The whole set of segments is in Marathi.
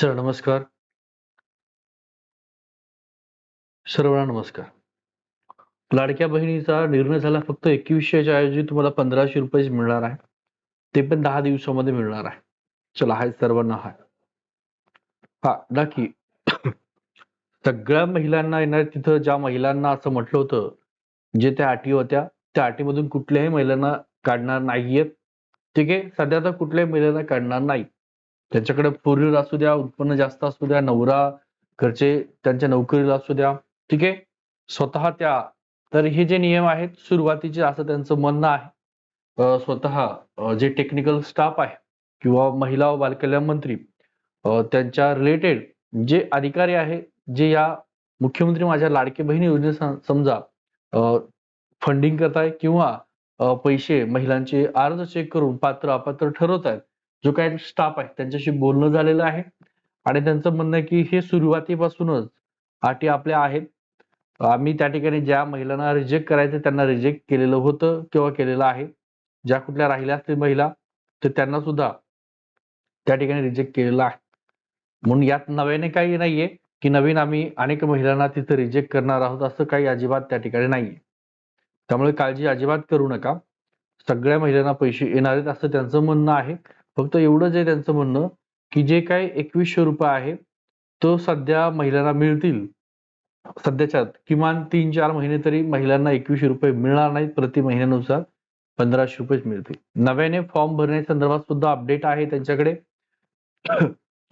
सर नमस्कार. सर्वांना नमस्कार. लाडक्या बहिणीचा निर्णय झाला फक्त 2100च्या ऐवजी तुम्हाला ₹1500 मिळणार आहे. ते पण दहा दिवसामध्ये मिळणार आहे. चला हाय सर्वांना हाय. हा नक्की. सगळ्या महिलांना येणार तिथं ज्या महिलांना असं म्हटलं होतं, जे त्या अटी होत्या, त्या अटीमधून कुठल्याही महिलांना काढणार नाहीयेत. ठीक आहे. सध्या तर कुठल्याही महिलांना काढणार नाही. त्यांच्याकडे फोर असू द्या, उत्पन्न जास्त असू द्या, नवरा, घरचे त्यांच्या नोकरीला असू द्या, ठीक आहे. स्वतः त्या तर हे जे नियम आहेत सुरुवातीचे असं त्यांचं म्हणणं आहे. स्वतः जे टेक्निकल स्टाफ आहे किंवा महिला व बालकल्याण मंत्री त्यांच्या रिलेटेड जे अधिकारी आहे, जे या मुख्यमंत्री माझ्या लाडकी बहीण योजने समजा फंडिंग करताय किंवा पैसे महिलांचे अर्ज चेक करून पात्र अपात्र आहेत जो काही स्टाफ आहे त्यांच्याशी बोलणं झालेलं आहे आणि त्यांचं म्हणणं आहे की हे सुरुवातीपासूनच अटी आपल्या आहेत. आम्ही त्या ठिकाणी ज्या महिलांना रिजेक्ट करायचं त्यांना रिजेक्ट केलेलं होतं किंवा केलेलं आहे. ज्या कुठल्या राहिल्या असतील महिला, तर त्यांना सुद्धा त्या ठिकाणी रिजेक्ट केलेलं आहे. म्हणून यात नव्याने काही नाहीये, की नवीन आम्ही अनेक महिलांना तिथं रिजेक्ट करणार आहोत असं काही अजिबात त्या ठिकाणी नाहीये. त्यामुळे काळजी अजिबात करू नका. सगळ्या महिलांना पैसे येणार आहेत असं त्यांचं म्हणणं आहे. फक्त एवढंच आहे त्यांचं म्हणणं, की जे काही ₹2100 आहे, तो सध्या महिलांना मिळतील. सध्याच्यात किमान 3-4 महिने तरी महिलांना ₹2100 मिळणार नाहीत. प्रति महिन्यानुसार ₹1500 मिळतील. नव्याने फॉर्म भरण्यासंदर्भात सुद्धा अपडेट आहे त्यांच्याकडे.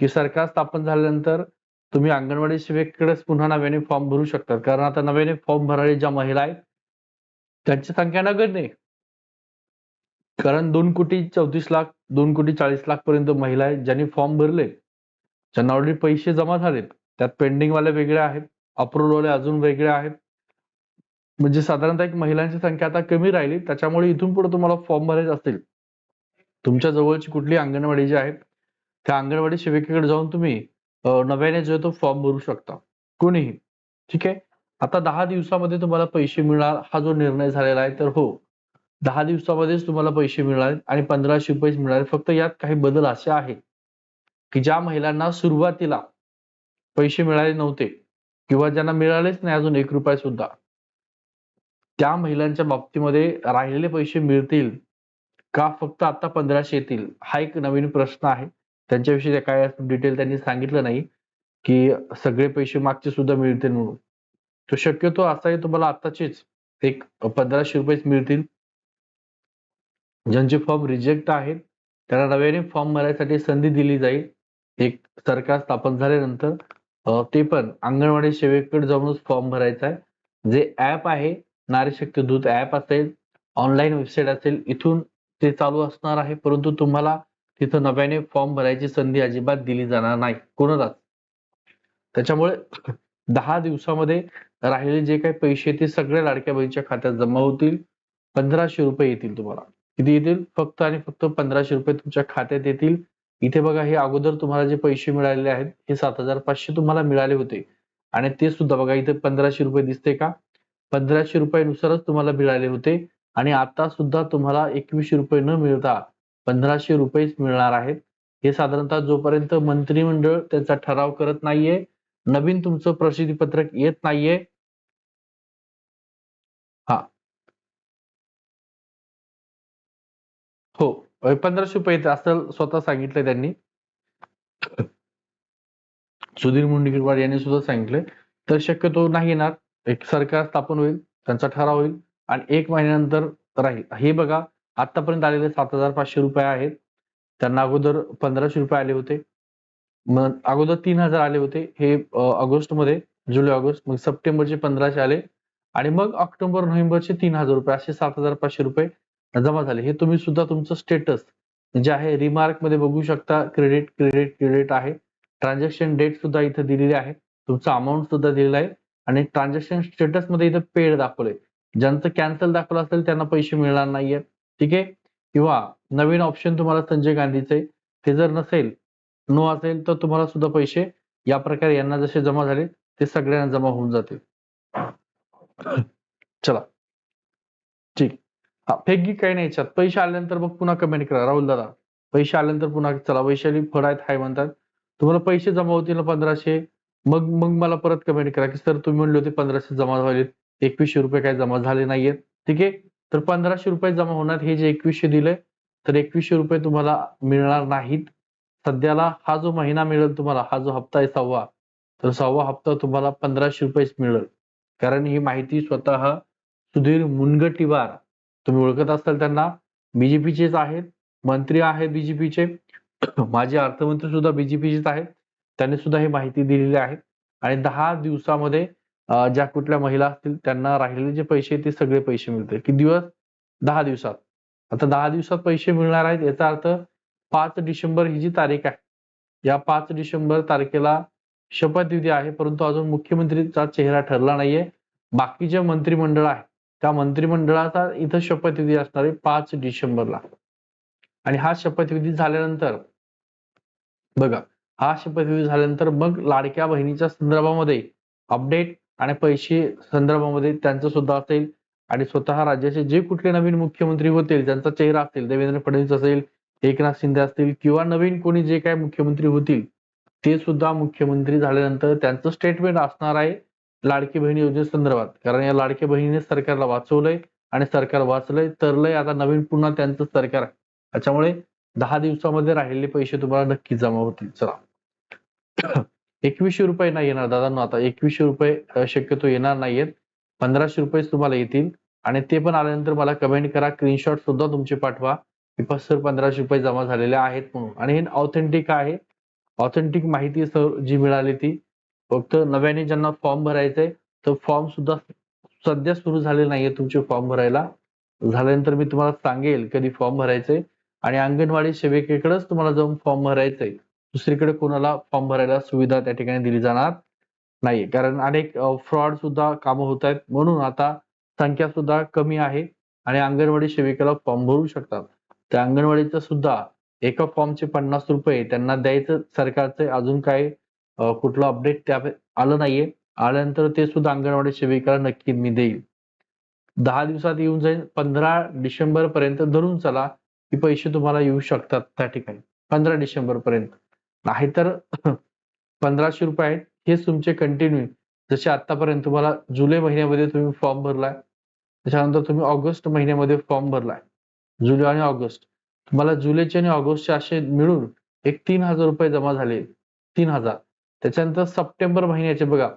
की सरकार स्थापन झाल्यानंतर तुम्ही अंगणवाडी सेवेकडेच पुन्हा नव्याने फॉर्म भरू शकतात. कारण आता नव्याने फॉर्म भरणाऱ्या ज्या महिला आहेत, त्यांची संख्या नगण्य दोन कोटी चाळीस लाख पर्यंत महिला आहेत ज्यांनी फॉर्म भरले. ज्यांना ऑलरेडी पैसे जमा झालेत. त्यात पेंडिंग वाल्या वेगळ्या आहेत, अप्रूव्हल अजून वेगळ्या आहेत. म्हणजे साधारणतः एक महिलांची संख्या आता कमी राहिली. त्याच्यामुळे इथून पुढे तुम्हाला फॉर्म भरायचे असतील, तुमच्या जवळची कुठली अंगणवाडी जी आहे, त्या अंगणवाडी सेविकेकडे जाऊन तुम्ही नव्याने जो आहे तो फॉर्म भरू शकता. कोणीही. ठीक आहे. आता दहा दिवसामध्ये तुम्हाला पैसे मिळणार हा जो निर्णय झालेला आहे, तर हो, दहा दिवसामध्येच तुम्हाला पैसे मिळणार आहेत आणि ₹1500 मिळणार फक्त यात काही बदल असे आहेत, की ज्या महिलांना सुरुवातीला पैसे मिळाले नव्हते किंवा ज्यांना मिळालेच नाही अजून एक रुपया सुद्धा. त्या महिलांच्या बाबतीमध्ये राहिलेले पैसे मिळतील का फक्त आता पंधराशे येतील? हा एक नवीन प्रश्न आहे. त्यांच्याविषयी काय डिटेल त्यांनी सांगितलं नाही, की सगळे पैसे मागचे सुद्धा मिळतील म्हणून. तो शक्यतो असा आहे तुम्हाला आत्ताचेच एक ₹1500 मिळतील. ज्यांचे फॉर्म रिजेक्ट आहेत, त्यांना नव्याने फॉर्म भरायसाठी संधी दिली जाईल. एक सरकार स्थापन झाल्यानंतर ते पण अंगणवाडी सेवेकडे जाऊनच फॉर्म भरायचा आहे. जे ऍप आहे, नारी शक्ती दूत ऍप असेल, ऑनलाईन वेबसाईट असेल, इथून ते चालू असणार आहे. परंतु तुम्हाला तिथं नव्याने फॉर्म भरायची संधी अजिबात दिली जाणार नाही कोणालाच. त्याच्यामुळे दहा दिवसामध्ये राहिलेले जे काही पैसे ते सगळ्या लाडक्या बहिणीच्या खात्यात जमा होतील. ₹1500 येतील तुम्हाला. किती येतील? फक्त आणि फक्त ₹1500 तुमच्या खात्यात येतील. इथे बघा हे अगोदर तुम्हाला जे पैसे मिळालेले आहेत, हे 7,500 तुम्हाला मिळाले होते आणि ते सुद्धा बघा इथे ₹1500 दिसते का? ₹1500 नुसारच तुम्हाला मिळाले होते आणि आता सुद्धा तुम्हाला ₹2100 न मिळता ₹1500च मिळणार आहेत. हे साधारणतः जोपर्यंत मंत्रिमंडळ त्यांचा ठराव करत नाहीये, नवीन तुमचं प्रसिद्धीपत्रक येत नाहीये हां. हो. पंधराशे रुपये असं स्वतः सांगितलंय त्यांनी. सुधीर मुनगंटीवार यांनी सुद्धा सांगितलंय. तर शक्यतो नाही येणार. एक सरकार स्थापन होईल, त्यांचा ठराव होईल आणि एक महिन्यानंतर राहील. हे बघा आतापर्यंत आलेले ₹7,500 आहेत. त्यांना अगोदर ₹1500 आले होते. मग अगोदर तीन हजार आले होते. हे ऑगस्ट ऑगस्टमध्ये, जुलै, ऑगस्ट, मग सप्टेंबरचे पंधराशे आले आणि मग ऑक्टोबर, नोव्हेंबरचे ₹3,000 असे ₹7,500 जमा झाले. हे तुम्ही सुद्धा तुमचं स्टेटस जे आहे रिमार्कमध्ये बघू शकता. क्रेडिट, क्रेडिट, क्रेडिट आहे. ट्रान्झॅक्शन डेट सुद्धा इथे दिलेली आहे. तुमचा अमाऊंट सुद्धा दिलेला आहे आणि ट्रान्झॅक्शन स्टेटसमध्ये इथे पेड दाखवलंय. ज्यांचं कॅन्सल दाखवलं असेल त्यांना पैसे मिळणार नाहीयेत. ठीक आहे. किंवा नवीन ऑप्शन तुम्हाला संजय गांधीचे ते जर नसेल, नो असेल तर तुम्हाला सुद्धा पैसे या प्रकारे यांना जसे जमा झाले, ते सगळ्यांना जमा होऊन जातील. चला. ठीक. हा फेक-गीक काही नाही याच्यात. पैसे आल्यानंतर मग पुन्हा कमेंट करा. राहुल दादा, पैसे आल्यानंतर पुन्हा चला वैशाली फड आहेत, हाय म्हणतात. तुम्हाला पैसे जमा होतील ना पंधराशे मग मग मला परत कमेंट करा की सर तुम्ही म्हणले होते पंधराशे जमा झाले एकवीसशे रुपये काय जमा झाले नाहीयेत ठीक आहे तर पंधराशे रुपये जमा होणार हे जे एकवीसशे दिले तर एकवीसशे रुपये तुम्हाला मिळणार नाहीत सध्याला हा जो महिना मिळेल तुम्हाला हा जो हप्ता आहे सहावा तर सहावा हप्ता तुम्हाला पंधराशे रुपयेच मिळेल कारण ही माहिती स्वतः सुधीर मुनगटीवार तुम्ही ओळखत असाल त्यांना. बीजेपीचेच आहेत. मंत्री आहेत बीजेपीचे माजी अर्थमंत्री सुद्धा बीजेपीचेच आहेत. त्यांनी सुद्धा ही माहिती दिलेली आहे. आणि दहा दिवसामध्ये ज्या कुठल्या महिला असतील त्यांना राहिलेले जे पैसे ते सगळे पैसे मिळतील. किती दिवस? दहा दिवसात. आता दहा दिवसात पैसे मिळणार आहेत याचा अर्थ पाच डिसेंबर ही जी तारीख आहे. या पाच डिसेंबर तारखेला शपथविधी आहे परंतु अजून मुख्यमंत्रीचा चेहरा ठरला नाहीये. बाकीचे मंत्रिमंडळ आहे त्या मंत्रिमंडळाचा इथं शपथविधी असणार आहे पाच डिसेंबरला. आणि हा शपथविधी झाल्यानंतर बघा हा शपथविधी झाल्यानंतर मग लाडक्या बहिणीच्या संदर्भामध्ये अपडेट आणि पैसे संदर्भामध्ये त्यांचं सुद्धा असेल आणि स्वतः राज्याचे जे कुठले नवीन मुख्यमंत्री होतील त्यांचा चेहरा असेल देवेंद्र फडणवीस असेल एकनाथ शिंदे असतील किंवा नवीन कोणी जे काय मुख्यमंत्री होतील ते सुद्धा मुख्यमंत्री झाल्यानंतर त्यांचं स्टेटमेंट असणार आहे. लाडकी बहिणी योजनेसंदर्भात कारण या लाडक्या बहिणीने सरकारला वाचवलंय आणि सरकार वाचलंय तरलंय. आता नवीन पुन्हा त्यांचं सरकार आहे. त्याच्यामुळे दहा दिवसामध्ये राहिलेले पैसे तुम्हाला नक्की जमा होतील. चला. एकवीसशे रुपये नाही येणार दादांना आता. एकवीसशे रुपये शक्यतो येणार नाहीयेत. पंधराशे रुपये तुम्हाला येतील. आणि ते पण आल्यानंतर मला कमेंट करा. स्क्रीनशॉट सुद्धा तुमचे पाठवा. की सर पंधराशे रुपये जमा झालेले आहेत म्हणून. आणि हे ऑथेंटिक आहे. ऑथेंटिक माहिती जी मिळाली ती फक्त नव्याने ज्यांना फॉर्म भरायचंय तर फॉर्म सुद्धा सध्या सुरू झाले नाहीये तुमचे फॉर्म भरायला. झाल्यानंतर मी तुम्हाला सांगेल कधी फॉर्म भरायचे आणि अंगणवाडी सेविकेकडेच तुम्हाला जाऊन फॉर्म भरायचंय. दुसरीकडे कोणाला फॉर्म भरायला सुविधा त्या ठिकाणी दिली जाणार नाहीये. कारण अनेक फ्रॉड सुद्धा कामं होत आहेत. म्हणून आता संख्या सुद्धा कमी आहे आणि अंगणवाडी सेविकेला फॉर्म भरू शकतात. त्या अंगणवाडीचं सुद्धा एका फॉर्मचे पन्नास रुपये त्यांना द्यायचं सरकारचं अजून काय कुठलं अपडेट त्या आलं नाहीये. आल्यानंतर ते सुद्धा अंगणवाडी सेविकाला नक्की मी देईल. दहा दिवसात येऊन जाईल. पंधरा डिसेंबर पर्यंत धरून चला की पैसे तुम्हाला येऊ शकतात त्या ठिकाणी. पंधरा डिसेंबर पर्यंत. नाहीतर पंधराशे रुपये आहेत. हेच तुमचे कंटिन्यू जसे आतापर्यंत तुम्हाला जुलै महिन्यामध्ये तुम्ही फॉर्म भरलाय त्याच्यानंतर तुम्ही ऑगस्ट महिन्यामध्ये फॉर्म भरलाय. जुलै आणि ऑगस्ट. तुम्हाला जुलैचे आणि ऑगस्टचे असे मिळून एक तीन हजार रुपये जमा झाले. तीन हजार. त्याच्यानंतर सप्टेंबर महिन्याचे बघा.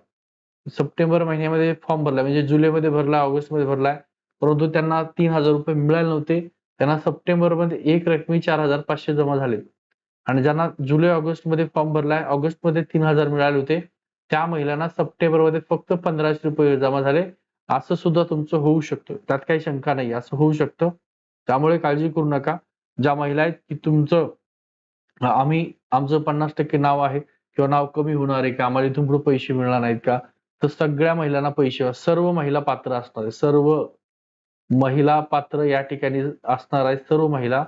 सप्टेंबर महिन्यामध्ये फॉर्म भरलाय. म्हणजे जुलैमध्ये भरलाय ऑगस्टमध्ये भरलाय. परंतु त्यांना तीन हजार रुपये मिळाले नव्हते. त्यांना सप्टेंबरमध्ये एक रकमी चार हजार पाचशे जमा झाले. आणि ज्यांना जुलै ऑगस्टमध्ये फॉर्म भरलाय ऑगस्टमध्ये तीन हजार मिळाले होते. त्या महिलांना सप्टेंबरमध्ये फक्त पंधराशे रुपये जमा झाले. असं सुद्धा तुमचं होऊ शकतं. त्यात काही शंका नाही. असं होऊ शकतं. त्यामुळे काळजी करू नका. ज्या महिला आहेत की तुमचं आम्ही आमचं पन्नास टक्के नाव आहे. किंवा नाव कमी होणार आहे का? आम्हाला इथून पुढे पैसे मिळणार नाहीत का? तर सगळ्या महिलांना पैसे सर्व महिला पात्र असणार आहे. सर्व महिला पात्र या ठिकाणी असणार आहे. सर्व महिला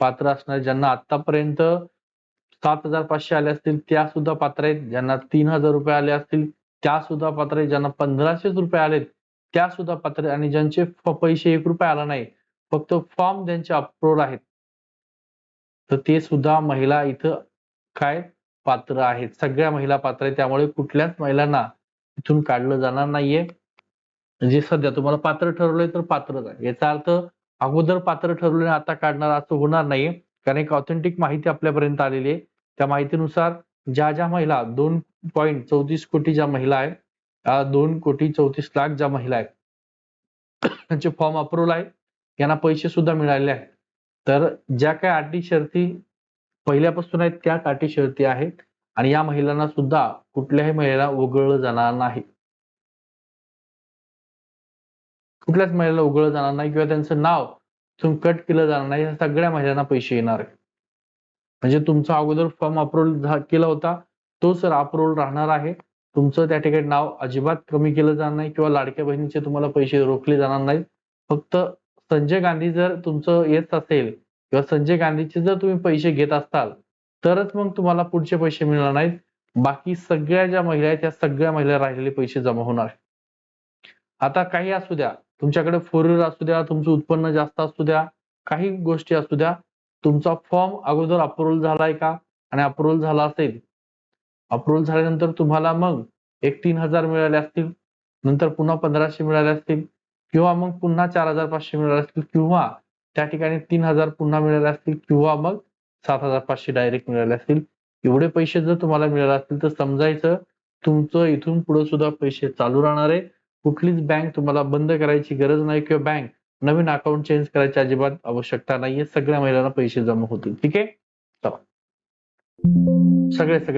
पात्र असणार ज्यांना आतापर्यंत सात हजार पाचशे आले असतील त्या सुद्धा पात्र आहेत. ज्यांना तीन हजार रुपये आले असतील त्या सुद्धा पात्र आहेत. ज्यांना पंधराशेच रुपये आलेत त्या सुद्धा पात्र आणि ज्यांचे पैसे एक रुपये आला नाही फक्त फॉर्म ज्यांचे अपलोड आहेत. तर ते सुद्धा महिला इथं काय? पात्र आहेत. सगळ्या महिला पात्र आहेत. त्यामुळे कुठल्याच महिलांना इथून काढलं जाणार नाहीये. जे सध्या तुम्हाला पात्र ठरवलंय तर पात्रच आहे. याचा अर्थ अगोदर पात्र ठरवलं आता काढणार असं होणार नाही कारण एक ऑथेंटिक माहिती आपल्यापर्यंत आलेली आहे. त्या माहितीनुसार ज्या ज्या महिला दोन पॉईंट चौतीस कोटी ज्या महिला आहेत दोन कोटी चौतीस लाख ज्या महिला आहेत त्यांचे फॉर्म अप्रूव्हल आहे. यांना पैसे सुद्धा मिळाले आहेत. तर ज्या काय अटी शर्ती पहिल्यापासून आहेत त्या काठी शर्ती आहेत आणि या महिलांना सुद्धा कुठल्याही महिलेला वगळलं जाणार नाही. कुठल्याच महिलेला उघडलं जाणार नाही किंवा त्यांचं नाव तुम्ही कट केलं जाणार नाही सगळ्या महिलांना पैसे येणार म्हणजे तुमचा अगोदर फॉर्म अप्रूव्हल केला होता तो सर अप्रूव्हल राहणार आहे. तुमचं त्या ठिकाणी नाव अजिबात कमी केलं जाणार नाही किंवा लाडक्या बहिणीचे तुम्हाला पैसे रोखले जाणार नाहीत. फक्त संजय गांधी जर तुमचं येत असेल किंवा संजय गांधीचे जर तुम्ही पैसे घेत असाल तरच मग तुम्हाला पुढचे पैसे मिळणार नाहीत. बाकी सगळ्या ज्या महिला आहेत त्या सगळ्या महिला राहिलेले पैसे जमा होणार. आता काही असू द्या. तुमच्याकडे फोर व्हीलर असू द्या तुमचं उत्पन्न जास्त असू द्या काही गोष्टी असू द्या. तुमचा फॉर्म अगोदर अप्रुव्हल झालाय का? आणि अप्रुव्हल झाला असेल अप्रुव्हल झाल्यानंतर तुम्हाला मग एक तीन हजार मिळाले असतील नंतर पुन्हा पंधराशे मिळाले असतील किंवा मग पुन्हा चार हजार पाचशे मिळाले असतील किंवा त्या ठिकाणी तीन हजार पुन्हा मिळाले असतील किंवा मग सात हजार पाचशे डायरेक्ट मिळाले असतील. एवढे पैसे जर तुम्हाला मिळाले असतील तर समजायचं तुमचं इथून पुढे सुद्धा पैसे चालू राहणार आहे. कुठलीच बँक तुम्हाला बंद करायची गरज नाही किंवा बँक नवीन अकाउंट चेंज करायची अजिबात आवश्यकता नाहीये. सगळ्या महिलांना पैसे जमा होतील. ठीक आहे? चला. सगळे सगळे